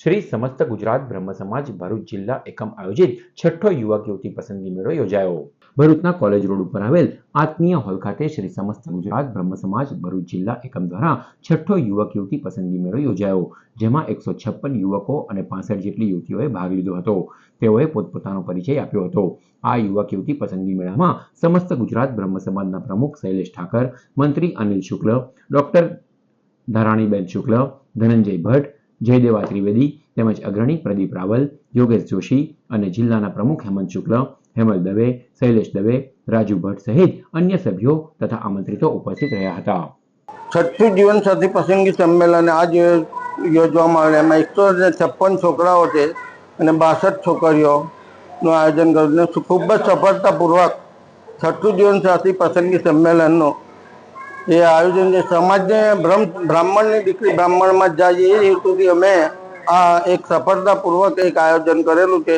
શ્રી સમસ્ત ગુજરાત બ્રહ્મ સમાજ ભરૂચ જિલ્લા એકમ આયોજિત છઠ્ઠો યુવક યુવતી પસંદગી મેળો યોજાયો. ભરૂચના કોલેજ રોડ ઉપર આવેલ આત્મીય હોલ ખાતે શ્રી સમસ્ત ગુજરાત બ્રહ્મ સમાજ ભરૂચ જિલ્લા એકમ દ્વારા છઠ્ઠો યુવક યુવતી પસંદગી મેળો યોજાયો, જેમાં એકસો છપ્પન યુવકો અને પાસઠ જેટલી યુવતીઓએ ભાગ લીધો હતો. તેઓએ પોતપોતાનો પરિચય આપ્યો હતો. આ યુવક યુવતી પસંદગી મેળામાં સમસ્ત ગુજરાત બ્રહ્મ સમાજના પ્રમુખ શૈલેષ ઠાકર, મંત્રી અનિલ શુક્લ, ડોક્ટર ધારાણીબેન શુક્લ, ધનંજય ભટ્ટ જયદેવા ત્રિવેદી તેમજ અગ્રણી પ્રદીપ રાવલ, યોગેશ જોશી અને જિલ્લાના પ્રમુખ હેમંત શુક્લ, હેમલ દવે, શૈલેષ દવે, રાજુ ભટ્ટ સહિત અન્ય સભ્યો તથા આમંત્રિતો ઉપસ્થિત રહ્યા હતા. છઠ્ઠું જીવનસાથી પસંદગી સંમેલન આજ યોજવામાં આવેલ એમાં એકસો છપ્પન છોકરાઓ છે અને બાસઠ છોકરીઓનું આયોજન કર્યું ખૂબ જ સફળતાપૂર્વક છઠ્ઠું જીવનસાથી પસંદગી સંમેલનનું એ આયોજન છે. સમાજને બ્રહ્મ, બ્રાહ્મણની દીકરી બ્રાહ્મણમાં જ જાય એ હેતુથી અમે આ એક સફળતાપૂર્વક એક આયોજન કરેલું છે.